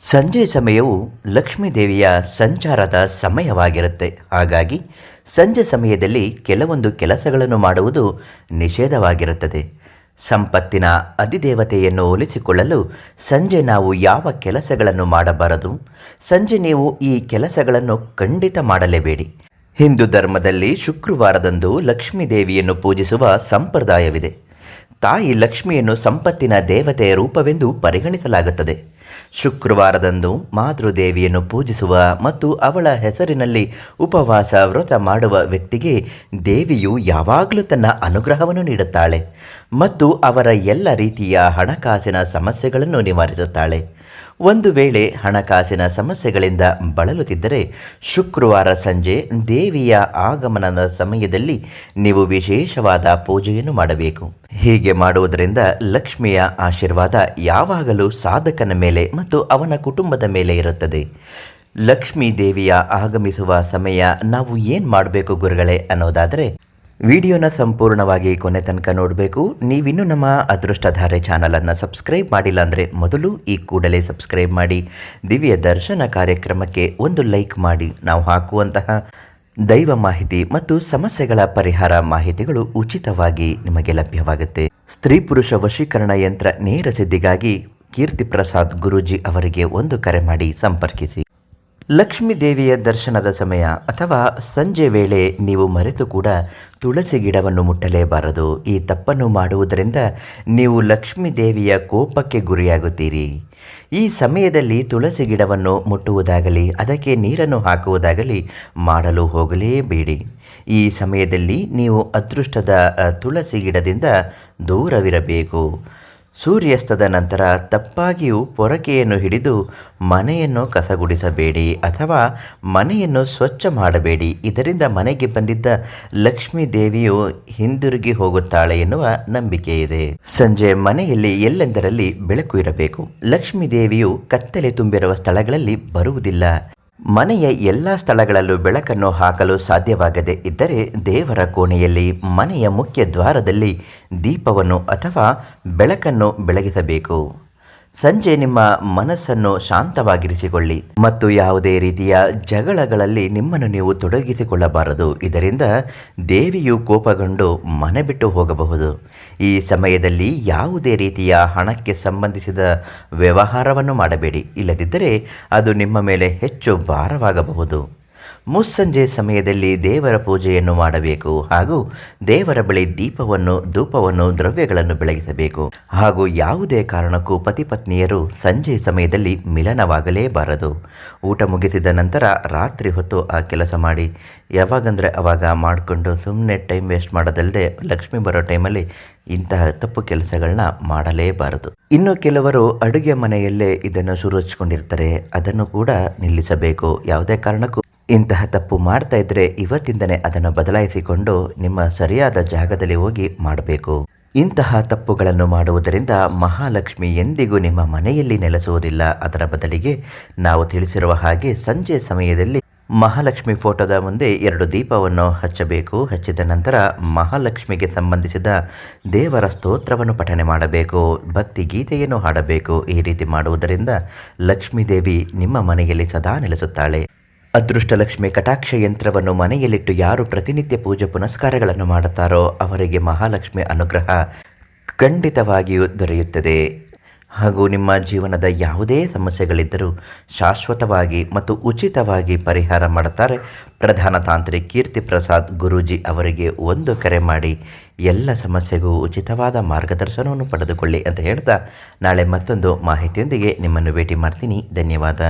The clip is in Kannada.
ಸಂಜೆ ಸಮಯವು ಲಕ್ಷ್ಮೀದೇವಿಯ ಸಂಚಾರದ ಸಮಯವಾಗಿರುತ್ತೆ. ಹಾಗಾಗಿ ಸಂಜೆ ಸಮಯದಲ್ಲಿ ಕೆಲವೊಂದು ಕೆಲಸಗಳನ್ನು ಮಾಡುವುದು ನಿಷೇಧವಾಗಿರುತ್ತದೆ. ಸಂಪತ್ತಿನ ಅಧಿದೇವತೆಯನ್ನು ಒಲಿಸಿಕೊಳ್ಳಲು ಸಂಜೆ ನಾವು ಯಾವ ಕೆಲಸಗಳನ್ನು ಮಾಡಬಾರದು? ಸಂಜೆ ನೀವು ಈ ಕೆಲಸಗಳನ್ನು ಖಂಡಿತ ಮಾಡಲೇಬೇಡಿ. ಹಿಂದೂ ಧರ್ಮದಲ್ಲಿ ಶುಕ್ರವಾರದಂದು ಲಕ್ಷ್ಮೀ ದೇವಿಯನ್ನು ಪೂಜಿಸುವ ಸಂಪ್ರದಾಯವಿದೆ. ತಾಯಿ ಲಕ್ಷ್ಮಿಯನ್ನು ಸಂಪತ್ತಿನ ದೇವತೆಯ ರೂಪವೆಂದು ಪರಿಗಣಿಸಲಾಗುತ್ತದೆ. ಶುಕ್ರವಾರದಂದು ಮಾತೃದೇವಿಯನ್ನು ಪೂಜಿಸುವ ಮತ್ತು ಅವಳ ಹೆಸರಿನಲ್ಲಿ ಉಪವಾಸ ವ್ರತ ಮಾಡುವ ವ್ಯಕ್ತಿಗೆ ದೇವಿಯು ಯಾವಾಗಲೂ ತನ್ನ ಅನುಗ್ರಹವನ್ನು ನೀಡುತ್ತಾಳೆ ಮತ್ತು ಅವರ ಎಲ್ಲ ರೀತಿಯ ಹಣಕಾಸಿನ ಸಮಸ್ಯೆಗಳನ್ನು ನಿವಾರಿಸುತ್ತಾಳೆ. ಒಂದು ವೇಳೆ ಹಣಕಾಸಿನ ಸಮಸ್ಯೆಗಳಿಂದ ಬಳಲುತ್ತಿದ್ದರೆ ಶುಕ್ರವಾರ ಸಂಜೆ ದೇವಿಯ ಆಗಮನದ ಸಮಯದಲ್ಲಿ ನೀವು ವಿಶೇಷವಾದ ಪೂಜೆಯನ್ನು ಮಾಡಬೇಕು. ಹೀಗೆ ಮಾಡುವುದರಿಂದ ಲಕ್ಷ್ಮಿಯ ಆಶೀರ್ವಾದ ಯಾವಾಗಲೂ ಸಾಧಕನ ಮೇಲೆ ಮತ್ತು ಅವನ ಕುಟುಂಬದ ಮೇಲೆ ಇರುತ್ತದೆ. ಲಕ್ಷ್ಮೀ ದೇವಿಯ ಆಗಮಿಸುವ ಸಮಯ ನಾವು ಏನು ಮಾಡಬೇಕು ಗುರುಗಳೇ ಅನ್ನೋದಾದರೆ ವಿಡಿಯೋನ ಸಂಪೂರ್ಣವಾಗಿ ಕೊನೆ ತನಕ ನೋಡಬೇಕು. ನೀವಿನ್ನು ನಮ್ಮ ಅದೃಷ್ಟಧಾರೆ ಚಾನಲನ್ನು ಸಬ್ಸ್ಕ್ರೈಬ್ ಮಾಡಿಲ್ಲ ಅಂದರೆ ಮೊದಲು ಈ ಕೂಡಲೇ ಸಬ್ಸ್ಕ್ರೈಬ್ ಮಾಡಿ. ದಿವ್ಯ ದರ್ಶನ ಕಾರ್ಯಕ್ರಮಕ್ಕೆ ಒಂದು ಲೈಕ್ ಮಾಡಿ. ನಾವು ಹಾಕುವಂತಹ ದೈವ ಮಾಹಿತಿ ಮತ್ತು ಸಮಸ್ಯೆಗಳ ಪರಿಹಾರ ಮಾಹಿತಿಗಳು ಉಚಿತವಾಗಿ ನಿಮಗೆ ಲಭ್ಯವಾಗುತ್ತೆ. ಸ್ತ್ರೀ ಪುರುಷ ವಶೀಕರಣ ಯಂತ್ರ ನೇರ ಸಿದ್ಧಿಗಾಗಿ ಕೀರ್ತಿ ಪ್ರಸಾದ್ ಗುರೂಜಿ ಅವರಿಗೆ ಒಂದು ಕರೆ ಮಾಡಿ ಸಂಪರ್ಕಿಸಿ. ಲಕ್ಷ್ಮೀ ದೇವಿಯ ದರ್ಶನದ ಸಮಯ ಅಥವಾ ಸಂಜೆ ವೇಳೆ ನೀವು ಮರೆತು ಕೂಡ ತುಳಸಿ ಗಿಡವನ್ನು ಮುಟ್ಟಲೇಬಾರದು. ಈ ತಪ್ಪನ್ನು ಮಾಡುವುದರಿಂದ ನೀವು ಲಕ್ಷ್ಮೀ ದೇವಿಯ ಕೋಪಕ್ಕೆ ಗುರಿಯಾಗುತ್ತೀರಿ. ಈ ಸಮಯದಲ್ಲಿ ತುಳಸಿ ಗಿಡವನ್ನು ಮುಟ್ಟುವುದಾಗಲಿ, ಅದಕ್ಕೆ ನೀರನ್ನು ಹಾಕುವುದಾಗಲಿ ಮಾಡಲು ಹೋಗಲೇಬೇಡಿ. ಈ ಸಮಯದಲ್ಲಿ ನೀವು ಅದೃಷ್ಟದ ತುಳಸಿ ಗಿಡದಿಂದ ದೂರವಿರಬೇಕು. ಸೂರ್ಯಾಸ್ತದ ನಂತರ ತಪ್ಪಾಗಿಯೂ ಪೊರಕೆಯನ್ನು ಹಿಡಿದು ಮನೆಯನ್ನು ಕಸಗುಡಿಸಬೇಡಿ ಅಥವಾ ಮನೆಯನ್ನು ಸ್ವಚ್ಛ ಮಾಡಬೇಡಿ. ಇದರಿಂದ ಮನೆಗೆ ಬಂದಿದ್ದ ಲಕ್ಷ್ಮೀ ದೇವಿಯು ಹಿಂದಿರುಗಿ ಹೋಗುತ್ತಾಳೆ ಎನ್ನುವ ನಂಬಿಕೆ ಇದೆ. ಸಂಜೆ ಮನೆಯಲ್ಲಿ ಎಲ್ಲೆಂದರಲ್ಲಿ ಬೆಳಕು ಇರಬೇಕು? ಲಕ್ಷ್ಮೀ ದೇವಿಯು ಕತ್ತಲೆ ತುಂಬಿರುವ ಸ್ಥಳಗಳಲ್ಲಿ ಬರುವುದಿಲ್ಲ. ಮನೆಯ ಎಲ್ಲ ಸ್ಥಳಗಳಲ್ಲೂ ಬೆಳಕನ್ನು ಹಾಕಲು ಸಾಧ್ಯವಾಗದೇ ಇದ್ದರೆ ದೇವರ ಕೋಣೆಯಲ್ಲಿ ಮನೆಯ ಮುಖ್ಯ ದ್ವಾರದಲ್ಲಿ ದೀಪವನ್ನು ಅಥವಾ ಬೆಳಕನ್ನು ಬೆಳಗಿಸಬೇಕು. ಸಂಜೆ ನಿಮ್ಮ ಮನಸ್ಸನ್ನು ಶಾಂತವಾಗಿರಿಸಿಕೊಳ್ಳಿ ಮತ್ತು ಯಾವುದೇ ರೀತಿಯ ಜಗಳಗಳಲ್ಲಿ ನಿಮ್ಮನ್ನು ನೀವು ತೊಡಗಿಸಿಕೊಳ್ಳಬಾರದು. ಇದರಿಂದ ದೇವಿಯು ಕೋಪಗೊಂಡು ಮನೆ ಬಿಟ್ಟು ಹೋಗಬಹುದು. ಈ ಸಮಯದಲ್ಲಿ ಯಾವುದೇ ರೀತಿಯ ಹಣಕ್ಕೆ ಸಂಬಂಧಿಸಿದ ವ್ಯವಹಾರವನ್ನು ಮಾಡಬೇಡಿ. ಇಲ್ಲದಿದ್ದರೆ ಅದು ನಿಮ್ಮ ಮೇಲೆ ಹೆಚ್ಚು ಭಾರವಾಗಬಹುದು. ಮುಸ್ಸಂಜೆ ಸಮಯದಲ್ಲಿ ದೇವರ ಪೂಜೆಯನ್ನು ಮಾಡಬೇಕು ಹಾಗೂ ದೇವರ ಬಳಿ ದೀಪವನ್ನು, ಧೂಪವನ್ನು, ದ್ರವ್ಯಗಳನ್ನು ಬೆಳಗಿಸಬೇಕು. ಹಾಗೂ ಯಾವುದೇ ಕಾರಣಕ್ಕೂ ಪತಿಪತ್ನಿಯರು ಸಂಜೆ ಸಮಯದಲ್ಲಿ ಮಿಲನವಾಗಲೇಬಾರದು ಊಟ ಮುಗಿಸಿದ ನಂತರ ರಾತ್ರಿ ಹೊತ್ತು ಆ ಕೆಲಸ ಮಾಡಿ. ಯಾವಾಗಂದರೆ ಅವಾಗ ಮಾಡಿಕೊಂಡು ಸುಮ್ಮನೆ ಟೈಮ್ ವೇಸ್ಟ್ ಮಾಡೋದಲ್ಲದೆ ಲಕ್ಷ್ಮಿ ಬರೋ ಟೈಮಲ್ಲಿ ಇಂತಹ ತಪ್ಪು ಕೆಲಸಗಳನ್ನ ಮಾಡಲೇಬಾರದು ಇನ್ನು ಕೆಲವರು ಅಡುಗೆ ಮನೆಯಲ್ಲೇ ಇದನ್ನು ಶುರು ಅದನ್ನು ಕೂಡ ನಿಲ್ಲಿಸಬೇಕು. ಯಾವುದೇ ಕಾರಣಕ್ಕೂ ಇಂತಹ ತಪ್ಪು ಮಾಡ್ತಾ ಇದ್ರೆ ಇವತ್ತಿಂದನೇ ಅದನ್ನು ಬದಲಾಯಿಸಿಕೊಂಡು ನಿಮ್ಮ ಸರಿಯಾದ ಜಾಗದಲ್ಲಿ ಹೋಗಿ ಮಾಡಬೇಕು. ಇಂತಹ ತಪ್ಪುಗಳನ್ನು ಮಾಡುವುದರಿಂದ ಮಹಾಲಕ್ಷ್ಮಿ ಎಂದಿಗೂ ನಿಮ್ಮ ಮನೆಯಲ್ಲಿ ನೆಲೆಸುವುದಿಲ್ಲ ಅದರ ಬದಲಿಗೆ ನಾವು ತಿಳಿಸಿರುವ ಹಾಗೆ ಸಂಜೆ ಸಮಯದಲ್ಲಿ ಮಹಾಲಕ್ಷ್ಮಿ ಫೋಟೋದ ಮುಂದೆ ಎರಡು ದೀಪವನ್ನು ಹಚ್ಚಬೇಕು. ಹಚ್ಚಿದ ನಂತರ ಮಹಾಲಕ್ಷ್ಮಿಗೆ ಸಂಬಂಧಿಸಿದ ದೇವರ ಸ್ತೋತ್ರವನ್ನು ಪಠನೆ ಮಾಡಬೇಕು. ಭಕ್ತಿ ಗೀತೆಯನ್ನು ಹಾಡಬೇಕು. ಈ ರೀತಿ ಮಾಡುವುದರಿಂದ ಲಕ್ಷ್ಮೀದೇವಿ ನಿಮ್ಮ ಮನೆಯಲ್ಲಿ ಸದಾ ನೆಲೆಸುತ್ತಾಳೆ. ಅದೃಷ್ಟಲಕ್ಷ್ಮಿ ಕಟಾಕ್ಷ ಯಂತ್ರವನ್ನು ಮನೆಯಲ್ಲಿಟ್ಟು ಯಾರು ಪ್ರತಿನಿತ್ಯ ಪೂಜೆ ಪುನಸ್ಕಾರಗಳನ್ನು ಮಾಡುತ್ತಾರೋ ಅವರಿಗೆ ಮಹಾಲಕ್ಷ್ಮಿ ಅನುಗ್ರಹ ಖಂಡಿತವಾಗಿಯೂ ದೊರೆಯುತ್ತದೆ. ಹಾಗೂ ನಿಮ್ಮ ಜೀವನದ ಯಾವುದೇ ಸಮಸ್ಯೆಗಳಿದ್ದರೂ ಶಾಶ್ವತವಾಗಿ ಮತ್ತು ಉಚಿತವಾಗಿ ಪರಿಹಾರ ಮಾಡುತ್ತಾರೆ ಪ್ರಧಾನ ತಾಂತ್ರಿ ಕೀರ್ತಿ ಪ್ರಸಾದ್ ಗುರೂಜಿ ಅವರಿಗೆ ಒಂದು ಕರೆ ಮಾಡಿ, ಎಲ್ಲ ಸಮಸ್ಯೆಗೂ ಉಚಿತವಾದ ಮಾರ್ಗದರ್ಶನವನ್ನು ಪಡೆದುಕೊಳ್ಳಿ ಅಂತ ಹೇಳ್ತಾ ನಾಳೆ ಮತ್ತೊಂದು ಮಾಹಿತಿಯೊಂದಿಗೆ ನಿಮ್ಮನ್ನು ಭೇಟಿ ಮಾಡ್ತೀನಿ. ಧನ್ಯವಾದ.